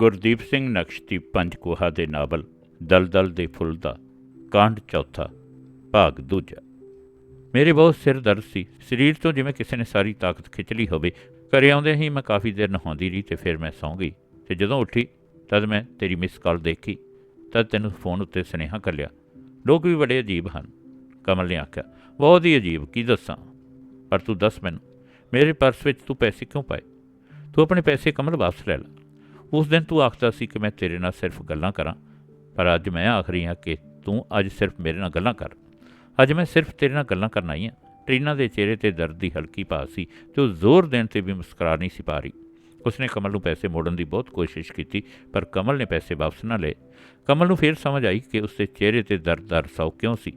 ਗੁਰਦੀਪ ਸਿੰਘ ਨਕਸ਼ਦੀਪ ਪੰਜਕੋਹਾ ਦੇ ਨਾਵਲ, ਦਲਦਲ ਦੇ ਫੁੱਲ ਦਾ, ਕਾਂਡ ਚੌਥਾ, ਭਾਗ ਦੂਜਾ। ਮੇਰੇ ਬਹੁਤ ਸਿਰ ਦਰਦ ਸੀ। ਸਰੀਰ ਤੋਂ ਜਿਵੇਂ ਕਿਸੇ ਨੇ ਸਾਰੀ ਤਾਕਤ ਖਿੱਚ ਲਈ ਹੋਵੇ, ਘਰੇ ਆਉਂਦੇ ਹੀ ਮੈਂ ਕਾਫੀ ਦੇਰ ਨਹਾਉਂਦੀ ਰਹੀ ਤੇ ਫਿਰ ਮੈਂ ਸੌਂ ਗਈ ਤੇ ਜਦੋਂ ਉੱਠੀ, ਤਦ ਮੈਂ ਤੇਰੀ ਮਿਸ ਕਾਲ ਦੇਖੀ, ਤਦ ਤੈਨੂੰ ਫੋਨ ਉੱਤੇ ਸੁਨੇਹਾ ਕਰ ਲਿਆ। ਲੋਕ ਵੀ ਬੜੇ ਅਜੀਬ ਹਨ, ਕਮਲ ਨੇ ਆਖਿਆ। ਬਹੁਤ ਹੀ ਅਜੀਬ, ਕੀ ਦੱਸਾਂ? ਪਰ ਤੂੰ ਦੱਸ ਮੈਨੂੰ, ਮੇਰੇ ਪਰਸ ਵਿੱਚ ਤੂੰ ਪੈਸੇ ਕਿਉਂ ਪਾਏ? ਤੂੰ ਆਪਣੇ ਪੈਸੇ ਕਮਲ ਵਾਪਸ ਲੈ ਲੈ। ਉਸ ਦਿਨ ਤੂੰ ਆਖਦਾ ਸੀ ਕਿ ਮੈਂ ਤੇਰੇ ਨਾਲ ਸਿਰਫ ਗੱਲਾਂ ਕਰਾਂ, ਪਰ ਅੱਜ ਮੈਂ ਆਖ ਰਹੀ ਹਾਂ ਕਿ ਤੂੰ ਅੱਜ ਸਿਰਫ ਮੇਰੇ ਨਾਲ ਗੱਲਾਂ ਕਰ। ਅੱਜ ਮੈਂ ਸਿਰਫ ਤੇਰੇ ਨਾਲ ਗੱਲਾਂ ਕਰਨ ਆਈ ਹਾਂ। ਟਰੀਨਾ ਦੇ ਚਿਹਰੇ ਤੇ ਦਰਦ ਦੀ ਹਲਕੀ ਭਾਅ ਸੀ ਤੇ ਉਹ ਜ਼ੋਰ ਦੇਣ ਤੇ ਵੀ ਮੁਸਕਰਾ ਨਹੀਂ ਸੀ ਪਾ ਰਹੀ। ਉਸਨੇ ਕਮਲ ਨੂੰ ਪੈਸੇ ਮੋੜਨ ਦੀ ਬਹੁਤ ਕੋਸ਼ਿਸ਼ ਕੀਤੀ, ਪਰ ਕਮਲ ਨੇ ਪੈਸੇ ਵਾਪਸ ਨਾ ਲਏ। ਕਮਲ ਨੂੰ ਫਿਰ ਸਮਝ ਆਈ ਕਿ ਉਸਦੇ ਚਿਹਰੇ ਤੇ ਦਰਦ ਦਾ ਰਸਾਓ ਕਿਉਂ ਸੀ।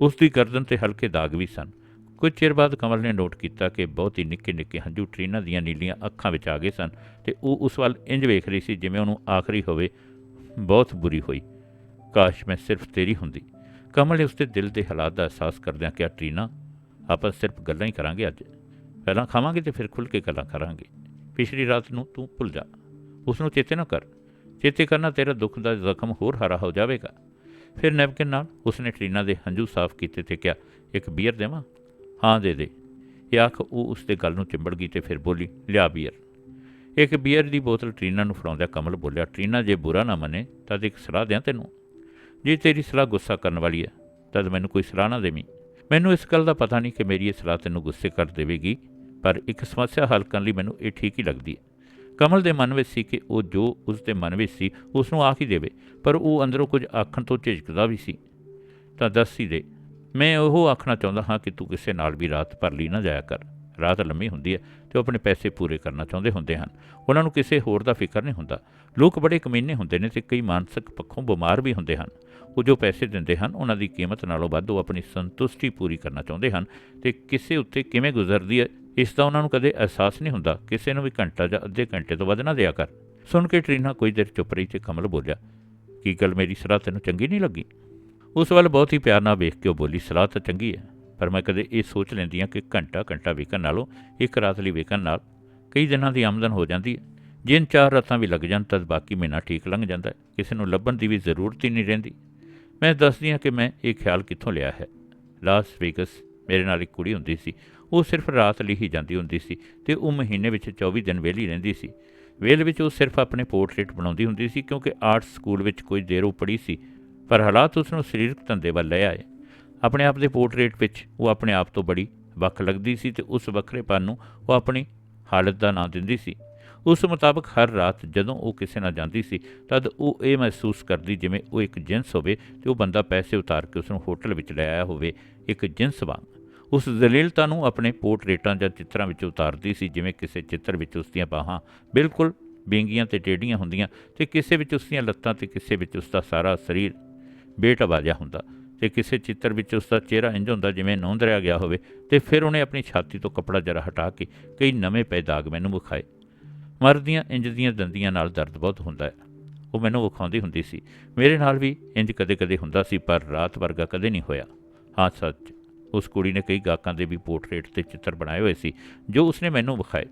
ਉਸ ਦੀ ਗਰਦਨ ਤੇ ਹਲਕੇ ਦਾਗ ਵੀ ਸਨ। ਕੁਝ ਚਿਰ ਬਾਅਦ ਕਮਲ ਨੇ ਨੋਟ ਕੀਤਾ ਕਿ ਬਹੁਤ ਹੀ ਨਿੱਕੇ ਨਿੱਕੇ ਹੰਝੂ ਟਰੀਨਾ ਦੀਆਂ ਨੀਲੀਆਂ ਅੱਖਾਂ ਵਿੱਚ ਆ ਗਏ ਸਨ ਤੇ ਉਹ ਉਸ ਵੱਲ ਇੰਜ ਵੇਖ ਰਹੀ ਸੀ ਜਿਵੇਂ ਉਹਨੂੰ ਆਖਰੀ ਹੋਵੇ, ਬਹੁਤ ਬੁਰੀ ਹੋਈ। ਕਾਸ਼ ਮੈਂ ਸਿਰਫ ਤੇਰੀ ਹੁੰਦੀ। ਕਮਲ ਨੇ ਉਸਦੇ ਦਿਲ ਦੇ ਹਾਲਾਤ ਦਾ ਅਹਿਸਾਸ ਕਰਦਿਆਂ ਕਿਹਾ, ਟਰੀਨਾ, ਆਪਾਂ ਸਿਰਫ ਗੱਲਾਂ ਹੀ ਕਰਾਂਗੇ ਅੱਜ। ਪਹਿਲਾਂ ਖਾਵਾਂਗੇ ਤੇ ਫਿਰ ਖੁੱਲ ਕੇ ਗੱਲਾਂ ਕਰਾਂਗੇ। ਪਿਛਲੀ ਰਾਤ ਨੂੰ ਤੂੰ ਭੁੱਲ ਜਾ। ਉਸ ਨੂੰ ਚੇਤੇ ਨਾ ਕਰ। ਚੇਤੇ ਕਰਨਾ ਤੇਰਾ ਦੁੱਖ ਦਾ ਜ਼ਖਮ ਹੋਰ ਹਰਾ ਹੋ ਜਾਵੇਗਾ। ਫਿਰ ਨੈਪਕਿਨ ਨਾਲ ਉਸਨੇ ਟਰੀਨਾ ਦੇ ਹੰਝੂ ਸਾਫ਼ ਕੀਤੇ ਤੇ ਕਿਹਾ, ਇੱਕ ਬੀਅਰ ਦੇਵਾਂ? ਹਾਂ, ਦੇ ਦੇ। ਇਹ ਆਖ, ਉਹ ਉਸ ਦੇ ਗੱਲ ਨੂੰ ਚਿੰਬੜ ਗਈ ਤੇ ਫਿਰ ਬੋਲੀ, ਲਿਆ ਬੀਅਰ। ਇੱਕ ਬੀਅਰ ਦੀ ਬੋਤਲ ਟਰੀਨਾ ਨੂੰ ਫੜਾਉਂਦਿਆਂ ਕਮਲ ਬੋਲਿਆ, ਟਰੀਨਾ, ਜੇ ਬੁਰਾ ਨਾ ਮੰਨੇ ਤਦ ਇੱਕ ਸਲਾਹ ਦਿਆਂ ਤੈਨੂੰ। ਜੇ ਤੇਰੀ ਸਲਾਹ ਗੁੱਸਾ ਕਰਨ ਵਾਲੀ ਹੈ ਤਦ ਮੈਨੂੰ ਕੋਈ ਸਲਾਹ ਨਾ ਦੇਵੀਂ। ਮੈਨੂੰ ਇਸ ਗੱਲ ਦਾ ਪਤਾ ਨਹੀਂ ਕਿ ਮੇਰੀ ਇਹ ਸਲਾਹ ਤੈਨੂੰ ਗੁੱਸੇ ਕਰ ਦੇਵੇਗੀ, ਪਰ ਇੱਕ ਸਮੱਸਿਆ ਹੱਲ ਕਰਨ ਲਈ ਮੈਨੂੰ ਇਹ ਠੀਕ ਹੀ ਲੱਗਦੀ ਹੈ। ਕਮਲ ਦੇ ਮਨ ਵਿੱਚ ਸੀ ਕਿ ਉਹ ਜੋ ਉਸ ਦੇ ਮਨ ਵਿੱਚ ਸੀ, ਉਸ ਨੂੰ ਆਖ ਹੀ ਦੇਵੇ, ਪਰ ਉਹ ਅੰਦਰੋਂ ਕੁਝ ਆਖਣ ਤੋਂ ਝਿਜਕਦਾ ਵੀ ਸੀ। ਤਾਂ ਦੱਸ ਹੀ ਦੇ ਮੈਂ ਉਹ ਆਖਣਾ ਚਾਹੁੰਦਾ ਹਾਂ ਕਿ ਤੂੰ ਕਿਸੇ ਨਾਲ ਵੀ ਰਾਤ ਭਰ ਲਈ ਨਾ ਜਾਇਆ ਕਰ। ਰਾਤ ਲੰਮੀ ਹੁੰਦੀ ਹੈ ਤੇ ਉਹ ਆਪਣੇ ਪੈਸੇ ਪੂਰੇ ਕਰਨਾ ਚਾਹੁੰਦੇ ਹੁੰਦੇ ਹਨ। ਉਹਨਾਂ ਨੂੰ ਕਿਸੇ ਹੋਰ ਦਾ ਫਿਕਰ ਨਹੀਂ ਹੁੰਦਾ। ਲੋਕ ਬੜੇ ਕਮੀਨੇ ਹੁੰਦੇ ਨੇ ਤੇ ਕਈ ਮਾਨਸਿਕ ਪੱਖੋਂ ਬਿਮਾਰ ਵੀ ਹੁੰਦੇ ਹਨ। ਉਹ ਜੋ ਪੈਸੇ ਦਿੰਦੇ ਹਨ, ਉਹਨਾਂ ਦੀ ਕੀਮਤ ਨਾਲੋਂ ਵੱਧ ਉਹ ਆਪਣੀ ਸੰਤੁਸ਼ਟੀ ਪੂਰੀ ਕਰਨਾ ਚਾਹੁੰਦੇ ਹਨ ਤੇ ਕਿਸੇ ਉੱਤੇ ਕਿਵੇਂ ਗੁਜ਼ਰਦੀ ਹੈ, ਇਸ ਦਾ ਉਹਨਾਂ ਨੂੰ ਕਦੇ ਅਹਿਸਾਸ ਨਹੀਂ ਹੁੰਦਾ। ਕਿਸੇ ਨੂੰ ਵੀ ਘੰਟਾ ਜਾਂ ਅੱਧੇ ਘੰਟੇ ਤੋਂ ਵੱਧ ਨਾ ਦਿਆ ਕਰ। ਸੁਣ ਕੇ ਟਰੀਨਾ ਕੋਈ ਦੇਰ ਚੁੱਪ ਰਹੀ ਤੇ ਕਮਲ ਬੋਲਿਆ, ਕੀ ਗੱਲ ਮੇਰੀ ਸਲਾਹ ਤੈਨੂੰ ਚੰਗੀ ਨਹੀਂ ਲੱਗੀ? ਉਸ ਵੱਲ ਬਹੁਤ ਹੀ ਪਿਆਰ ਨਾਲ ਵੇਖ ਕੇ ਉਹ ਬੋਲੀ, ਸਲਾਹ ਤਾਂ ਚੰਗੀ ਹੈ, ਪਰ ਮੈਂ ਕਦੇ ਇਹ ਸੋਚ ਲੈਂਦੀ ਹਾਂ ਕਿ ਘੰਟਾ ਘੰਟਾ ਵੇਖਣ ਨਾਲੋਂ, ਇੱਕ ਰਾਤ ਲਈ ਵੇਖਣ ਨਾਲ ਕਈ ਦਿਨਾਂ ਦੀ ਆਮਦਨ ਹੋ ਜਾਂਦੀ ਹੈ। ਜਿਨ ਚਾਰ ਰਾਤਾਂ ਵੀ ਲੱਗ ਜਾਣ, ਤਦ ਬਾਕੀ ਮਹੀਨਾ ਠੀਕ ਲੰਘ ਜਾਂਦਾ ਹੈ। ਕਿਸੇ ਨੂੰ ਲੱਭਣ ਦੀ ਵੀ ਜ਼ਰੂਰਤ ਹੀ ਨਹੀਂ ਰਹਿੰਦੀ। ਮੈਂ ਦੱਸਦੀ ਹਾਂ ਕਿ ਮੈਂ ਇਹ ਖਿਆਲ ਕਿੱਥੋਂ ਲਿਆ ਹੈ। ਲਾਸ ਵੇਗਸ ਮੇਰੇ ਨਾਲ ਇੱਕ ਕੁੜੀ ਹੁੰਦੀ ਸੀ। ਉਹ ਸਿਰਫ ਰਾਤ ਲਈ ਹੀ ਜਾਂਦੀ ਹੁੰਦੀ ਸੀ ਤੇ ਉਹ ਮਹੀਨੇ ਵਿੱਚ 24 ਦਿਨ ਵਿਹਲੀ ਰਹਿੰਦੀ ਸੀ। ਵੇਲ ਵਿੱਚ ਉਹ ਸਿਰਫ ਆਪਣੇ ਪੋਰਟਰੇਟ ਬਣਾਉਂਦੀ ਹੁੰਦੀ ਸੀ ਕਿਉਂਕਿ ਆਰਟ ਸਕੂਲ ਵਿੱਚ ਕੋਈ ਦੇਰ ਉਹ ਪੜ੍ਹੀ ਸੀ। ਪਰ ਹਾਲਾਤ ਉਸ ਨੂੰ ਸਰੀਰਕ ਧੰਦੇ ਵੱਲ ਲੈ ਆਏ। ਆਪਣੇ ਆਪ ਦੇ ਪੋਰਟਰੇਟ ਵਿੱਚ ਉਹ ਆਪਣੇ ਆਪ ਤੋਂ ਬੜੀ ਵੱਖ ਲੱਗਦੀ ਸੀ ਤੇ ਉਸ ਵੱਖਰੇਪਨ ਨੂੰ ਉਹ ਆਪਣੀ ਹਾਲਤ ਦਾ ਨਾਂ ਦਿੰਦੀ ਸੀ। ਉਸ ਮੁਤਾਬਕ ਹਰ ਰਾਤ ਜਦੋਂ ਉਹ ਕਿਸੇ ਨਾਲ ਜਾਂਦੀ ਸੀ, ਤਦ ਉਹ ਇਹ ਮਹਿਸੂਸ ਕਰਦੀ ਜਿਵੇਂ ਉਹ ਇੱਕ ਜਿੰਸ ਹੋਵੇ ਤੇ ਉਹ ਬੰਦਾ ਪੈਸੇ ਉਤਾਰ ਕੇ ਉਸ ਨੂੰ ਹੋਟਲ ਵਿੱਚ ਲੈ ਆਇਆ ਹੋਵੇ, ਇੱਕ ਜਿੰਸ ਵਾਂਗ। ਉਸ ਜ਼ਲੀਲਤਾ ਨੂੰ ਆਪਣੇ ਪੋਰਟਰੇਟਾਂ ਜਾਂ ਚਿੱਤਰਾਂ ਵਿੱਚ ਉਤਾਰਦੀ ਸੀ ਜਿਵੇਂ ਕਿਸੇ ਚਿੱਤਰ ਵਿੱਚ ਉਸ ਦੀਆਂ ਬਾਹਾਂ ਬਿਲਕੁਲ ਬੇਂਗੀਆਂ ਤੇ ਟੇਢੀਆਂ ਹੁੰਦੀਆਂ ਤੇ ਕਿਸੇ ਵਿੱਚ ਉਸ ਦੀਆਂ ਲੱਤਾਂ ਤੇ ਕਿਸੇ ਵਿੱਚ ਉਸ ਦਾ ਸਾਰਾ ਸਰੀਰ ਬੇਟਵਾਜਾ ਹੁੰਦਾ ਤੇ ਕਿਸੇ ਚਿੱਤਰ ਵਿੱਚ ਉਸ ਦਾ ਚਿਹਰਾ ਇੰਜ ਹੁੰਦਾ ਜਿਵੇਂ ਨੌਂਦਰਿਆ ਗਿਆ ਹੋਵੇ ਤੇ ਫਿਰ ਉਹਨੇ ਆਪਣੀ ਛਾਤੀ ਤੋਂ ਕੱਪੜਾ ਜਰਾ ਹਟਾ ਕੇ ਕਈ ਨਵੇਂ ਪੈ ਦਾਗ ਮੈਨੂੰ ਵਿਖਾਏ। ਮਰਦ ਦੀਆਂ ਇੰਜ ਦੀਆਂ ਦੰਦੀਆਂ ਨਾਲ ਦਰਦ ਬਹੁਤ ਹੁੰਦਾ ਹੈ। ਉਹ ਮੈਨੂੰ ਵਿਖਾਉਂਦੀ ਹੁੰਦੀ ਸੀ। ਮੇਰੇ ਨਾਲ ਵੀ ਇੰਜ ਕਦੇ-ਕਦੇ ਹੁੰਦਾ ਸੀ, ਪਰ ਰਾਤ ਵਰਗਾ ਕਦੇ ਨਹੀਂ ਹੋਇਆ। ਹਾਂ, ਸੱਚ। ਉਸ ਕੁੜੀ ਨੇ ਕਈ ਗਾਹਕਾਂ ਦੇ ਵੀ ਪੋਰਟਰੇਟ ਤੇ ਚਿੱਤਰ ਬਣਾਏ ਹੋਏ ਸੀ, ਜੋ ਉਸਨੇ ਮੈਨੂੰ ਵਿਖਾਏ।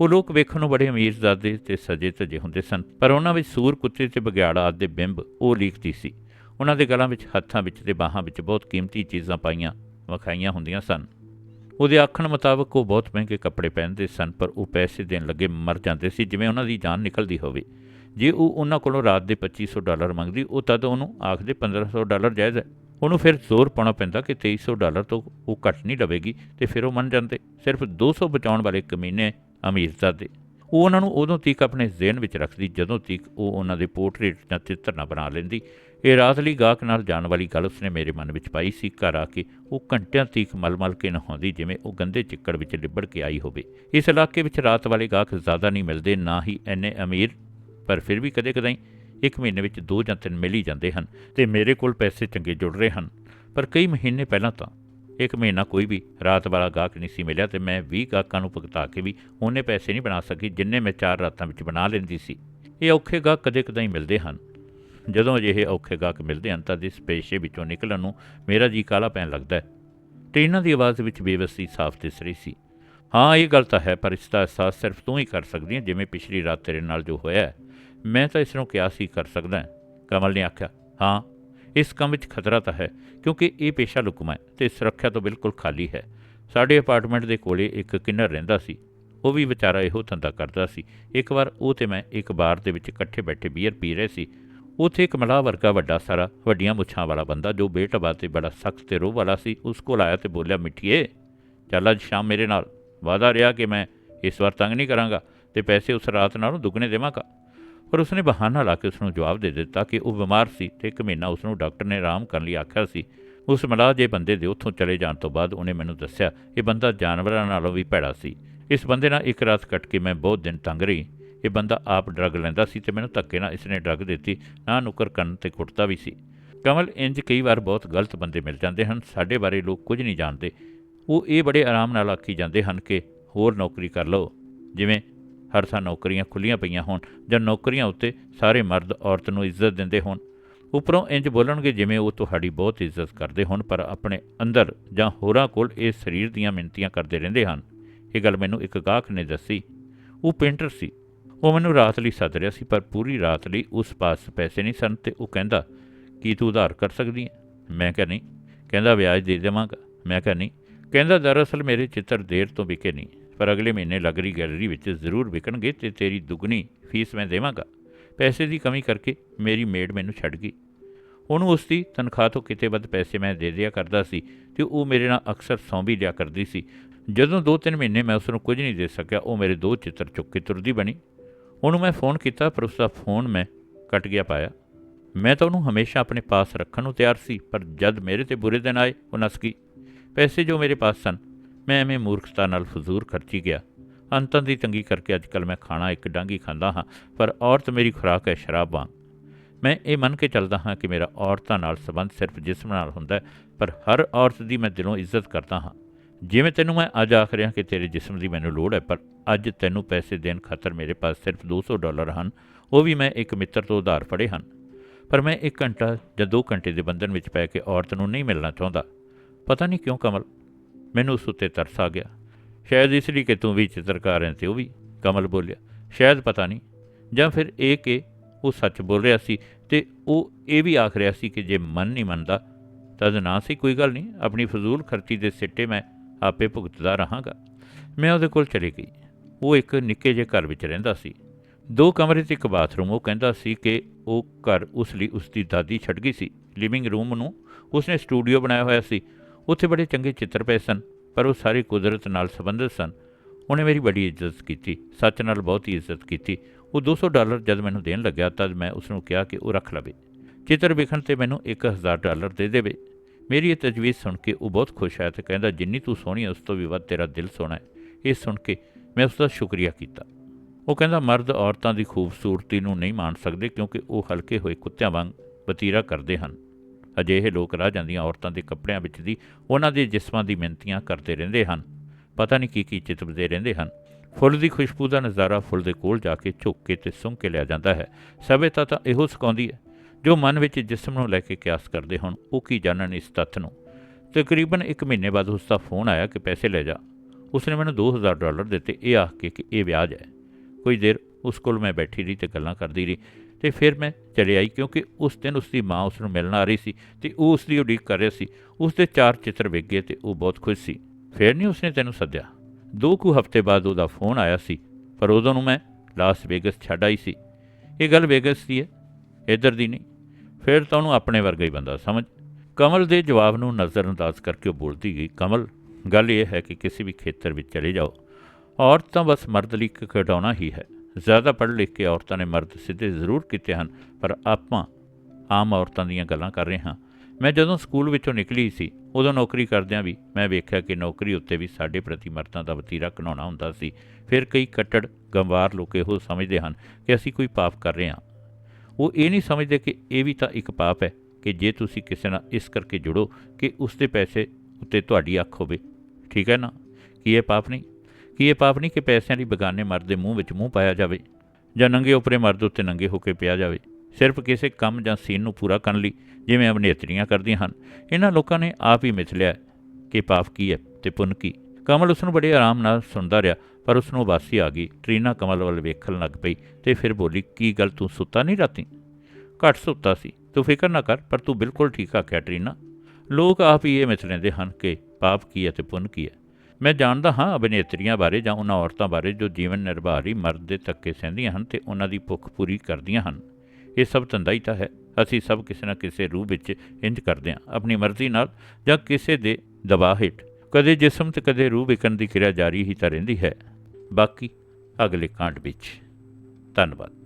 ਉਹ ਲੋਕ ਵੇਖਣ ਨੂੰ ਬੜੇ ਅਮੀਰਜ਼ਾਦੇ ਤੇ ਸਜੇ ਧਜੇ ਹੁੰਦੇ ਸਨ, ਪਰ ਉਹਨਾਂ ਵਿੱਚ ਸੂਰ ਕੁੱਤੇ ਤੇ ਬਗਿਆੜਾ ਆਦਿ ਦੇ ਬਿੰਬ ਉਹ ਲੀਕਦੀ ਸੀ। ਉਹਨਾਂ ਦੇ ਗਲਾਂ ਵਿੱਚ, ਹੱਥਾਂ ਵਿੱਚ ਤੇ ਬਾਹਾਂ ਵਿੱਚ ਬਹੁਤ ਕੀਮਤੀ ਚੀਜ਼ਾਂ ਪਾਈਆਂ, ਵਿਖਾਈਆਂ ਹੁੰਦੀਆਂ ਸਨ। ਉਹਦੇ ਆਖਣ ਮੁਤਾਬਕ ਉਹ ਬਹੁਤ ਮਹਿੰਗੇ ਕੱਪੜੇ ਪਹਿਨਦੇ ਸਨ, ਪਰ ਉਹ ਪੈਸੇ ਦੇਣ ਲੱਗੇ ਮਰ ਜਾਂਦੇ ਸੀ, ਜਿਵੇਂ ਉਹਨਾਂ ਦੀ ਜਾਨ ਨਿਕਲਦੀ ਹੋਵੇ। ਜੇ ਉਹ ਉਹਨਾਂ ਕੋਲੋਂ ਰਾਤ ਦੇ 2500 ਡਾਲਰ ਮੰਗਦੀ, ਉਹ ਤਦ ਉਹਨੂੰ ਆਖਦੇ 1500 ਡਾਲਰ ਜਾਇਜ਼ ਹੈ। ਉਹਨੂੰ ਫਿਰ ਜ਼ੋਰ ਪਾਉਣਾ ਪੈਂਦਾ ਕਿ 2300 ਡਾਲਰ ਤੋਂ ਉਹ ਘੱਟ ਨਹੀਂ ਲਵੇਗੀ ਤੇ ਫਿਰ ਉਹ ਮੰਨ ਜਾਂਦੇ। ਸਿਰਫ 200 ਬਚਾਉਣ ਵਾਲੇ ਕਮੀਨੇ ਅਮੀਰਜ਼ਾਦੇ ਉਹ ਉਹਨਾਂ ਨੂੰ ਉਦੋਂ ਤੀਕ ਆਪਣੇ ਜ਼ਿਹਨ ਵਿੱਚ ਰੱਖਦੀ, ਜਦੋਂ ਤੀਕ ਉਹ ਉਹਨਾਂ ਦੇ ਪੋਰਟਰੇਟ ਜਾਂ ਚਿੱਤਰ ਨਾ ਬਣਾ ਲੈਂਦੀ। ਇਹ ਰਾਤ ਲਈ ਗਾਹਕ ਨਾਲ ਜਾਣ ਵਾਲੀ ਗੱਲ ਉਸਨੇ ਮੇਰੇ ਮਨ ਵਿੱਚ ਪਾਈ ਸੀ। ਘਰ ਆ ਕੇ ਉਹ ਘੰਟਿਆਂ ਤੀਕ ਮਲਮਲ ਕੇ ਨਹਾਉਂਦੀ, ਜਿਵੇਂ ਉਹ ਗੰਦੇ ਚਿੱਕੜ ਵਿੱਚ ਲਿਬੜ ਕੇ ਆਈ ਹੋਵੇ। ਇਸ ਇਲਾਕੇ ਵਿੱਚ ਰਾਤ ਵਾਲੇ ਗਾਹਕ ਜ਼ਿਆਦਾ ਨਹੀਂ ਮਿਲਦੇ, ਨਾ ਹੀ ਐਨੇ ਅਮੀਰ, ਪਰ ਫਿਰ ਵੀ ਕਦੇ-ਕਦਾਈ ਇੱਕ ਮਹੀਨੇ ਵਿੱਚ ਦੋ ਜਾਂ ਤਿੰਨ ਮਿਲ ਹੀ ਜਾਂਦੇ ਹਨ ਤੇ ਮੇਰੇ ਕੋਲ ਪੈਸੇ ਚੰਗੇ ਜੁੜ ਰਹੇ ਹਨ। ਪਰ ਕਈ ਮਹੀਨੇ ਪਹਿਲਾਂ ਤਾਂ ਇੱਕ ਮਹੀਨਾ ਕੋਈ ਵੀ ਰਾਤ ਵਾਲਾ ਗਾਹਕ ਨਹੀਂ ਸੀ ਮਿਲਿਆ ਤੇ ਮੈਂ 20 ਗਾਹਕਾਂ ਨੂੰ ਭੁਗਤਾ ਕੇ ਵੀ ਉਹਨੇ ਪੈਸੇ ਨਹੀਂ ਬਣਾ ਸਕੀ ਜਿੰਨੇ ਮੈਂ ਚਾਰ ਰਾਤਾਂ ਵਿੱਚ ਬਣਾ ਲੈਂਦੀ ਸੀ। ਇਹ ਔਖੇ ਗਾਹਕ ਕਦੇ-ਕਦਾਈ ਮਿਲਦੇ ਹਨ। ਜਦੋਂ ਅਜਿਹੇ ਔਖੇ ਗਾਹਕ ਮਿਲਦੇ ਹਨ ਤਾਂ ਇਸ ਪੇਸ਼ੇ ਵਿੱਚੋਂ ਨਿਕਲਣ ਨੂੰ ਮੇਰਾ ਜੀ ਕਾਲਾ ਪੈਣ ਲੱਗਦਾ ਹੈ ਇਹਨਾਂ ਦੀ ਆਵਾਜ਼ ਵਿੱਚ ਬੇਵਸੀ, ਸਾਫ਼ ਦਿਸ ਰਹੀ ਸੀ। ਹਾਂ, ਇਹ ਗੱਲ ਤਾਂ ਹੈ, ਪਰ ਇਸ ਦਾ ਅਹਿਸਾਸ ਸਿਰਫ ਤੂੰ ਹੀ ਕਰ ਸਕਦੀ ਹੈ ਜਿਵੇਂ ਪਿਛਲੀ ਰਾਤ ਤੇਰੇ ਨਾਲ ਜੋ ਹੋਇਆ ਮੈਂ ਤਾਂ ਇਸ ਨੂੰ ਕਿਆਸ ਹੀ ਕਰ ਸਕਦਾ ਕਮਲ ਨੇ ਆਖਿਆ, ਹਾਂ ਇਸ ਕੰਮ ਵਿੱਚ ਖਤਰਾ ਤਾਂ ਹੈ, ਕਿਉਂਕਿ ਇਹ ਪੇਸ਼ਾ ਲੁਕਮਾ ਹੈ ਤੇ ਸੁਰੱਖਿਆ ਤੋਂ ਬਿਲਕੁਲ ਖਾਲੀ ਹੈ। ਸਾਡੇ ਅਪਾਰਟਮੈਂਟ ਦੇ ਕੋਲੇ ਇੱਕ ਕਿੰਨਰ ਰਹਿੰਦਾ ਸੀ। ਉਹ ਵੀ ਵਿਚਾਰਾ ਇਹੋ ਧੰਦਾ ਕਰਦਾ ਸੀ। ਇੱਕ ਵਾਰ ਉਹ ਤੇ ਮੈਂ ਇੱਕ ਬਾਰ ਦੇ ਵਿੱਚ ਇਕੱਠੇ ਬੈਠੇ ਬੀਅਰ ਪੀ ਰਹੇ ਸੀ। ਉੱਥੇ ਇੱਕ ਮਲਾਹ ਵਰਗਾ ਵੱਡਾ ਸਾਰਾ, ਵੱਡੀਆਂ ਮੁੱਛਾਂ ਵਾਲਾ ਬੰਦਾ ਜੋ ਬੇਟਬਾ ਤੇ ਬੜਾ ਸਖਤ ਤੇ ਰੋਹ ਵਾਲਾ ਸੀ, ਉਸ ਕੋਲ ਆਇਆ ਤੇ ਬੋਲਿਆ, ਮਿੱਠੀਏ, ਚੱਲ ਅੱਜ ਸ਼ਾਮ ਮੇਰੇ ਨਾਲ। ਵਾਦਾ ਰਿਹਾ ਕਿ ਮੈਂ ਇਸ ਵਾਰ ਤੰਗ ਨਹੀਂ ਕਰਾਂਗਾ ਤੇ ਪੈਸੇ ਉਸ ਰਾਤ ਨਾਲੋਂ ਦੁੱਗਣੇ ਦੇਵਾਂਗਾ। ਪਰ ਉਸਨੇ ਬਹਾਨਾ ਲਾ ਕੇ ਉਸ ਨੂੰ ਜਵਾਬ ਦੇ ਦਿੱਤਾ ਕਿ ਉਹ ਬਿਮਾਰ ਸੀ ਤੇ ਇੱਕ ਮਹੀਨਾ ਉਸ ਨੂੰ ਡਾਕਟਰ ਨੇ ਆਰਾਮ ਕਰਨ ਲਈ ਆਖਿਆ ਸੀ। ਉਸ ਮਲਾਹ ਜੇ ਬੰਦੇ ਦੇ ਉੱਥੋਂ ਚਲੇ ਜਾਣ ਤੋਂ ਬਾਅਦ ਉਹਨੇ ਮੈਨੂੰ ਦੱਸਿਆ, ਇਹ ਬੰਦਾ ਜਾਨਵਰਾਂ ਨਾਲੋਂ ਵੀ ਭੈੜਾ ਸੀ। ਇਸ ਬੰਦੇ ਨਾਲ ਇੱਕ ਰਾਤ ਕੱਟ ਕੇ ਮੈਂ ਬਹੁਤ ਦਿਨ ਤੰਗ ਰਹੀ। ਇਹ ਬੰਦਾ ਆਪ ਡਰੱਗ ਲੈਂਦਾ ਸੀ ਤੇ ਮੈਨੂੰ ਧੱਕੇ ਨਾਲ ਇਸਨੇ ਡਰੱਗ ਦਿੱਤੀ, ਨਾ ਨੁਕਰ ਕੰਨ ਤੇ ਕੁੱਟਦਾ ਵੀ ਸੀ। ਕਮਲ, ਇੰਜ ਕਈ ਵਾਰ ਬਹੁਤ ਗਲਤ ਬੰਦੇ ਮਿਲ ਜਾਂਦੇ ਹਨ, ਸਾਡੇ ਬਾਰੇ ਲੋਕ ਕੁਝ ਨਹੀਂ ਜਾਣਦੇ। ਉਹ ਇਹ ਬੜੇ ਆਰਾਮ ਨਾਲ ਆਖੀ ਜਾਂਦੇ ਹਨ ਕਿ ਹੋਰ ਨੌਕਰੀ ਕਰ ਲਓ। ਜਿਵੇਂ ਹਰ ਥਾਂ ਨੌਕਰੀਆਂ ਖੁੱਲੀਆਂ ਪਈਆਂ ਹੋਣ ਜਾਂ ਨੌਕਰੀਆਂ ਉੱਤੇ ਸਾਰੇ ਮਰਦ ਔਰਤ ਨੂੰ ਇੱਜ਼ਤ ਦਿੰਦੇ ਹੋਣ। ਉੱਪਰੋਂ ਇੰਜ ਬੋਲਣਗੇ ਜਿਵੇਂ ਉਹ ਤੁਹਾਡੀ ਬਹੁਤ ਇੱਜ਼ਤ ਕਰਦੇ ਹੋਣ, ਪਰ ਆਪਣੇ ਅੰਦਰ ਜਾਂ ਹੋਰਾਂ ਕੋਲ ਇਹ ਸਰੀਰ ਦੀਆਂ ਮਿੰਨਤੀਆਂ ਕਰਦੇ ਰਹਿੰਦੇ ਹਨ। ਇਹ ਗੱਲ ਮੈਨੂੰ ਇੱਕ ਗਾਹਕ ਨੇ ਦੱਸੀ। ਉਹ ਪੇਂਟਰ ਸੀ। ਉਹ ਮੈਨੂੰ ਰਾਤ ਲਈ ਸੱਦ ਰਿਹਾ ਸੀ, ਪਰ ਪੂਰੀ ਰਾਤ ਲਈ ਉਸ ਪਾਸ ਪੈਸੇ ਨਹੀਂ ਸਨ ਤੇ ਉਹ ਕਹਿੰਦਾ, ਕੀ ਤੂੰ ਉਧਾਰ ਕਰ ਸਕਦੀ ਹੈ? ਮੈਂ ਕਿਹਾ, ਨਹੀਂ। ਕਹਿੰਦਾ, ਵਿਆਜ ਦੇ ਦੇਵਾਂਗਾ। ਮੈਂ ਕਿਹਾ, ਨਹੀਂ। ਕਹਿੰਦਾ, ਦਰਅਸਲ ਮੇਰੇ ਚਿੱਤਰ ਦੇਰ ਤੋਂ ਵਿਕੇ ਨਹੀਂ। ਪਰ ਅਗਲੇ ਮਹੀਨੇ ਲੱਗ ਰਹੀ ਗੈਲਰੀ ਵਿੱਚ ਜ਼ਰੂਰ ਵਿਕਣਗੇ ਤੇ ਤੇਰੀ ਦੁੱਗਣੀ ਫੀਸ ਮੈਂ ਦੇਵਾਂਗਾ। ਪੈਸੇ ਦੀ ਕਮੀ ਕਰਕੇ ਮੇਰੀ ਮੇਡ ਮੈਨੂੰ ਛੱਡ ਗਈ। ਉਹਨੂੰ ਉਸ ਦੀ ਤਨਖਾਹ ਤੋਂ ਕਿਤੇ ਵੱਧ ਪੈਸੇ ਮੈਂ ਦੇ ਦਿਆ ਕਰਦਾ ਸੀ ਤੇ ਉਹ ਮੇਰੇ ਨਾਲ ਅਕਸਰ ਸੌਂਭੀ ਲਿਆ ਕਰਦੀ ਸੀ। ਜਦੋਂ 2-3 ਮਹੀਨੇ ਮੈਂ ਉਸ ਨੂੰ ਕੁਝ ਨਹੀਂ ਦੇ ਸਕਿਆ, ਉਹ ਮੇਰੇ ਦੋ ਚਿੱਤਰ ਚੁੱਕ ਕੇ ਤੁਰਦੀ ਬਣੀ। ਉਹਨੂੰ ਮੈਂ ਫੋਨ ਕੀਤਾ, ਪਰ ਉਸ ਦਾ ਫੋਨ ਮੈਂ ਕੱਟ ਗਿਆ ਪਾਇਆ। ਮੈਂ ਤਾਂ ਉਹਨੂੰ ਹਮੇਸ਼ਾ ਆਪਣੇ ਪਾਸ ਰੱਖਣ ਨੂੰ ਤਿਆਰ ਸੀ, ਪਰ ਜਦ ਮੇਰੇ ਤੇ ਬੁਰੇ ਦਿਨ ਆਏ, ਉਹ ਨਸ ਗਈ। ਪੈਸੇ ਜੋ ਮੇਰੇ ਪਾਸ ਸਨ ਮੈਂ ਐਵੇਂ ਮੂਰਖਤਾ ਨਾਲ ਫਜ਼ੂਰ ਖਰਚੀ ਗਿਆ। ਅੰਤਾਂ ਦੀ ਤੰਗੀ ਕਰਕੇ ਅੱਜਕੱਲ ਮੈਂ ਖਾਣਾ ਇੱਕ ਡਾਂਗੀ ਖਾਂਦਾ ਹਾਂ, ਪਰ ਔਰਤ ਮੇਰੀ ਖੁਰਾਕ ਹੈ ਸ਼ਰਾਬ ਵਾਂਗ। ਮੈਂ ਇਹ ਮੰਨ ਕੇ ਚੱਲਦਾ ਹਾਂ ਕਿ ਮੇਰਾ ਔਰਤਾਂ ਨਾਲ ਸੰਬੰਧ ਸਿਰਫ ਜਿਸਮ ਨਾਲ ਹੁੰਦਾ ਹੈ, ਪਰ ਹਰ ਔਰਤ ਦੀ ਮੈਂ ਦਿਲੋਂ ਇੱਜ਼ਤ ਕਰਦਾ ਹਾਂ। ਜਿਵੇਂ ਤੈਨੂੰ ਮੈਂ ਅੱਜ ਆਖ ਰਿਹਾ ਕਿ ਤੇਰੇ ਜਿਸਮ ਦੀ ਮੈਨੂੰ ਲੋੜ ਹੈ, ਪਰ ਅੱਜ ਤੈਨੂੰ ਪੈਸੇ ਦੇਣ ਖਾਤਰ ਮੇਰੇ ਪਾਸ ਸਿਰਫ 200 ਡਾਲਰ ਹਨ, ਉਹ ਵੀ ਮੈਂ ਇੱਕ ਮਿੱਤਰ ਤੋਂ ਉਧਾਰ ਫੜੇ ਹਨ। ਪਰ ਮੈਂ 1 ਘੰਟਾ ਜਾਂ 2 ਘੰਟੇ ਦੇ ਬੰਧਨ ਵਿੱਚ ਪੈ ਕੇ ਔਰਤ ਨੂੰ ਨਹੀਂ ਮਿਲਣਾ ਚਾਹੁੰਦਾ। ਪਤਾ ਨਹੀਂ ਕਿਉਂ ਕਮਲ ਮੈਨੂੰ ਉਸ ਉੱਤੇ ਤਰਸ ਆ ਗਿਆ। ਸ਼ਾਇਦ ਇਸ ਲਈ ਕਿ ਤੂੰ ਵੀ ਚਿੱਤਰਕਾਰ ਹੈ ਤੇ ਉਹ ਵੀ ਕਮਲ ਬੋਲਿਆ। ਸ਼ਾਇਦ ਪਤਾ ਨਹੀਂ। ਜਾਂ ਫਿਰ ਇਹ ਕਿ ਉਹ ਸੱਚ ਬੋਲ ਰਿਹਾ ਸੀ ਤੇ ਉਹ ਇਹ ਵੀ ਆਖ ਰਿਹਾ ਸੀ ਕਿ ਜੇ ਮਨ ਨਹੀਂ ਮੰਨਦਾ ਤਦ ਨਾ ਸੀ ਕੋਈ ਗੱਲ ਨਹੀਂ। ਆਪਣੀ ਫਜ਼ੂਲ ਖਰਚੀ ਦੇ ਸਿੱਟੇ ਮੈਂ ਆਪੇ ਭੁਗਤਦਾ ਰਹਾਂਗਾ। ਮੈਂ ਉਹਦੇ ਕੋਲ ਚਲੀ ਗਈ। ਉਹ ਇੱਕ ਨਿੱਕੇ ਜਿਹੇ ਘਰ ਵਿੱਚ ਰਹਿੰਦਾ ਸੀ। ਦੋ ਕਮਰੇ ਤੇ ਇੱਕ ਬਾਥਰੂਮ। ਉਹ ਕਹਿੰਦਾ ਸੀ ਕਿ ਉਹ ਘਰ ਉਸ ਲਈ ਉਸ ਦੀ ਦਾਦੀ ਛੱਡ ਗਈ ਸੀ। ਲਿਵਿੰਗ ਰੂਮ ਨੂੰ ਉਸਨੇ ਸਟੂਡੀਓ ਬਣਾਇਆ ਹੋਇਆ ਸੀ। ਉੱਥੇ ਬੜੇ ਚੰਗੇ ਚਿੱਤਰ ਪਏ ਸਨ, ਪਰ ਉਹ ਸਾਰੇ ਕੁਦਰਤ ਨਾਲ ਸੰਬੰਧਿਤ ਸਨ। ਉਹਨੇ ਮੇਰੀ ਬੜੀ ਇੱਜ਼ਤ ਕੀਤੀ, ਸੱਚ ਨਾਲ ਬਹੁਤ ਹੀ ਇੱਜ਼ਤ ਕੀਤੀ। ਉਹ 200 ਡਾਲਰ ਜਦ ਮੈਨੂੰ ਦੇਣ ਲੱਗਿਆ, ਤਦ ਮੈਂ ਉਸ ਨੂੰ ਕਿਹਾ ਕਿ ਉਹ ਰੱਖ ਲਵੇ। ਚਿੱਤਰ ਵਿਖਣ ਤੇ ਮੈਨੂੰ 1000 ਡਾਲਰ ਦੇ ਦੇਵੇ। ਮੇਰੀ ਇਹ ਤਜਵੀਜ਼ ਸੁਣ ਕੇ ਉਹ ਬਹੁਤ ਖੁਸ਼ ਹੈ ਤੇ ਕਹਿੰਦਾ, ਜਿੰਨੀ ਤੂੰ ਸੋਹਣੀ ਹੈ, ਉਸ ਤੋਂ ਵੀ ਵੱਧ ਤੇਰਾ ਦਿਲ ਸੋਹਣਾ ਹੈ। ਇਹ ਸੁਣ ਕੇ ਮੈਂ ਉਸ ਦਾ ਸ਼ੁਕਰੀਆ ਕੀਤਾ। ਉਹ ਕਹਿੰਦਾ, ਮਰਦ ਔਰਤਾਂ ਦੀ ਖੂਬਸੂਰਤੀ ਨੂੰ ਨਹੀਂ ਮਾਣ ਸਕਦੇ ਕਿਉਂਕਿ ਉਹ ਹਲਕੇ ਹੋਏ ਕੁੱਤਿਆਂ ਵਾਂਗ ਬਤੀਰਾ ਕਰਦੇ ਹਨ। ਅਜਿਹੇ ਲੋਕ ਰਾਹ ਜਾਂਦੀਆਂ ਔਰਤਾਂ ਦੇ ਕੱਪੜਿਆਂ ਵਿੱਚ ਦੀ ਉਹਨਾਂ ਦੇ ਜਿਸਮਾਂ ਦੀ ਮਿੰਨਤੀਆਂ ਕਰਦੇ ਰਹਿੰਦੇ ਹਨ। ਪਤਾ ਨਹੀਂ ਕੀ ਕੀ ਚਿਤਵਦੇ ਰਹਿੰਦੇ ਹਨ। ਫੁੱਲ ਦੀ ਖੁਸ਼ਬੂ ਦਾ ਨਜ਼ਾਰਾ ਫੁੱਲ ਦੇ ਕੋਲ ਜਾ ਕੇ ਝੁੱਕ ਕੇ ਤੇ ਸੁੰਘ ਕੇ ਲਿਆ ਜਾਂਦਾ ਹੈ। ਸਭਿਅਤਾ ਤਾਂ ਇਹੋ ਸਿਖਾਉਂਦੀ ਹੈ। ਜੋ ਮਨ ਵਿੱਚ ਜਿਸਮ ਨੂੰ ਲੈ ਕੇ ਕਿਆਸ ਕਰਦੇ ਹੋਣ, ਉਹ ਕੀ ਜਾਣਨ ਇਸ ਤੱਥ ਨੂੰ? ਤਕਰੀਬਨ 1 ਮਹੀਨੇ ਬਾਅਦ ਉਸ ਦਾ ਫੋਨ ਆਇਆ ਕਿ ਪੈਸੇ ਲੈ ਜਾ। ਉਸਨੇ ਮੈਨੂੰ 2000 ਡਾਲਰ ਦਿੱਤੇ। ਇਹ ਆਖ ਕੇ ਕਿ ਇਹ ਵਿਆਜ ਹੈ। ਕੁਝ ਦੇਰ ਉਸ ਕੋਲ ਮੈਂ ਬੈਠੀ ਰਹੀ ਤੇ ਗੱਲਾਂ ਕਰਦੀ ਰਹੀ। ਤੇ ਫਿਰ ਮੈਂ ਚਲੇ ਆਈ ਕਿਉਂਕਿ ਉਸ ਦਿਨ ਉਸ ਦੀ ਮਾਂ ਉਸ ਨੂੰ ਮਿਲਣ ਆ ਰਹੀ ਸੀ ਤੇ ਉਹ ਉਸ ਦੀ ਉਡੀਕ ਕਰ ਰਿਹਾ ਸੀ। ਉਸ ਦੇ ਚਾਰ ਚਿੱਤਰ ਵਿਕ ਗਏ ਤੇ ਉਹ ਬਹੁਤ ਖੁਸ਼ ਸੀ। ਫਿਰ ਨਹੀਂ ਉਸਨੇ ਤੈਨੂੰ ਸੱਦਿਆ? ਦੋ ਕੁ ਹਫ਼ਤੇ ਬਾਅਦ ਉਹਦਾ ਫੋਨ ਆਇਆ ਸੀ, ਪਰ ਉਦੋਂ ਨੂੰ ਮੈਂ ਲਾਸ ਵੇਗਸ ਛੱਡ ਆਈ ਸੀ। ਇਹ ਗੱਲ ਵੇਗਸ ਦੀ ਹੈ, ਇੱਧਰ ਦੀ ਨਹੀਂ। ਫਿਰ ਤਾਂ ਉਹਨੂੰ ਆਪਣੇ ਵਰਗਾ ਹੀ ਬੰਦਾ ਸਮਝ। ਕਮਲ ਦੇ ਜਵਾਬ ਨੂੰ ਨਜ਼ਰਅੰਦਾਜ਼ ਕਰਕੇ ਉਹ ਬੋਲਦੀ ਗਈ, ਕਮਲ, ਗੱਲ ਇਹ ਹੈ ਕਿ ਕਿਸੇ ਵੀ ਖੇਤਰ ਵਿੱਚ ਚਲੇ ਜਾਓ। ਔਰਤ ਤਾਂ ਬਸ ਮਰਦ ਲਈ ਇੱਕ ਖਿਡੌਣਾ ਹੀ ਹੈ। ਜ਼ਿਆਦਾ ਪੜ੍ਹ ਲਿਖ ਕੇ ਔਰਤਾਂ ਨੇ ਮਰਦ ਸਿੱਧੇ ਜ਼ਰੂਰ ਕੀਤੇ ਹਨ, ਪਰ ਆਪਾਂ ਆਮ ਔਰਤਾਂ ਦੀਆਂ ਗੱਲਾਂ ਕਰ ਰਹੇ ਹਾਂ। ਮੈਂ ਜਦੋਂ ਸਕੂਲ ਵਿੱਚੋਂ ਨਿਕਲੀ ਸੀ, ਉਦੋਂ ਨੌਕਰੀ ਕਰਦਿਆਂ ਵੀ ਮੈਂ ਵੇਖਿਆ ਕਿ ਨੌਕਰੀ ਉੱਤੇ ਵੀ ਸਾਡੇ ਪ੍ਰਤੀ ਮਰਦਾਂ ਦਾ ਵਤੀਰਾ ਘਨਾਉਣਾ ਹੁੰਦਾ ਸੀ। ਫਿਰ ਕਈ ਕੱਟੜ, ਗੰਵਾਰ ਲੋਕ ਇਹੋ ਸਮਝਦੇ ਹਨ ਕਿ ਅਸੀਂ ਕੋਈ ਪਾਪ ਕਰ ਰਹੇ ਹਾਂ। ਉਹ ਇਹ ਨਹੀਂ ਸਮਝਦੇ ਕਿ ਇਹ ਵੀ ਤਾਂ ਇੱਕ ਪਾਪ ਹੈ ਕਿ ਜੇ ਤੁਸੀਂ ਕਿਸੇ ਨਾਲ ਇਸ ਕਰਕੇ ਜੁੜੋ ਕਿ ਉਸ ਦੇ ਪੈਸੇ ਉੱਤੇ ਤੁਹਾਡੀ ਅੱਖ ਹੋਵੇ। ਠੀਕ ਹੈ ਨਾ? ਕੀ ਇਹ ਪਾਪ ਨਹੀਂ? ਕੀ ਇਹ ਪਾਪ ਨਹੀਂ ਕਿ ਪੈਸਿਆਂ ਲਈ ਬਗਾਨੇ ਮਰਦ ਦੇ ਮੂੰਹ ਵਿੱਚ ਮੂੰਹ ਪਾਇਆ ਜਾਵੇ ਜਾਂ ਨੰਗੇ ਉਪਰੇ ਮਰਦ ਉੱਤੇ ਨੰਗੇ ਹੋ ਕੇ ਪਿਆ ਜਾਵੇ? ਸਿਰਫ ਕਿਸੇ ਕੰਮ ਜਾਂ ਸੀਨ ਨੂੰ ਪੂਰਾ ਕਰਨ ਲਈ ਜਿਵੇਂ ਅਭਿਨੇਤਰੀਆਂ ਕਰਦੀਆਂ ਹਨ। ਇਹਨਾਂ ਲੋਕਾਂ ਨੇ ਆਪ ਹੀ ਮਿਥ ਲਿਆ ਕਿ ਪਾਪ ਕੀ ਹੈ ਤੇ ਪੁੰਨ ਕੀ। ਕਮਲ ਉਸ ਨੂੰ ਬੜੇ ਆਰਾਮ ਨਾਲ ਸੁਣਦਾ ਰਿਹਾ, ਪਰ ਉਸ ਨੂੰ ਉਬਾਸੀ ਆ ਗਈ। ਟਰੀਨਾ ਕਮਲ ਵੱਲ ਵੇਖਣ ਲੱਗ ਪਈ ਤੇ ਫਿਰ ਬੋਲੀ, ਕੀ ਗੱਲ ਤੂੰ ਸੁੱਤਾ ਨਹੀਂ ਰਾਤੀ? ਘੱਟ ਸੁੱਤਾ ਸੀ। ਤੂੰ ਫਿਕਰ ਨਾ ਕਰ, ਪਰ ਤੂੰ ਬਿਲਕੁਲ ਠੀਕ ਆਖਿਆ ਟਰੀਨਾ। ਲੋਕ ਆਪ ਹੀ ਇਹ ਮਿਥ ਲੈਂਦੇ ਹਨ ਕਿ ਪਾਪ ਕੀ ਹੈ ਤੇ ਪੁੰਨ ਕੀ ਹੈ। ਮੈਂ ਜਾਣਦਾ ਹਾਂ ਅਭਿਨੇਤਰੀਆਂ ਬਾਰੇ ਜਾਂ ਉਹਨਾਂ ਔਰਤਾਂ ਬਾਰੇ ਜੋ ਜੀਵਨ ਨਿਰਵਾਹ ਮਰਦ ਦੇ ਧੱਕੇ ਸਹਿੰਦੀਆਂ ਹਨ ਤੇ ਉਹਨਾਂ ਦੀ ਭੁੱਖ ਪੂਰੀ ਕਰਦੀਆਂ ਹਨ। ਇਹ ਸਭ ਧੰਦਾ ਤਾਂ ਹੈ। ਅਸੀਂ ਸਭ ਕਿਸੇ ਨਾ ਕਿਸੇ ਰੂਪ ਵਿੱਚ ਇੰਜ ਕਰਦੇ ਹਾਂ। ਆਪਣੀ ਮਰਜ਼ੀ ਨਾਲ ਜਾਂ ਕਿਸੇ ਦੇ ਦਬਾਅ ਹੇਠ। ਕਦੇ ਜਿਸਮ ਤੇ ਕਦੇ ਰੂਹ ਵਿਕਣ ਦੀ ਕਿਰਿਆ ਜਾਰੀ ਹੀ ਤਾਂ ਰਹਿੰਦੀ ਹੈ। ਬਾਕੀ ਅਗਲੇ ਕਾਂਡ ਵਿੱਚ। ਧੰਨਵਾਦ।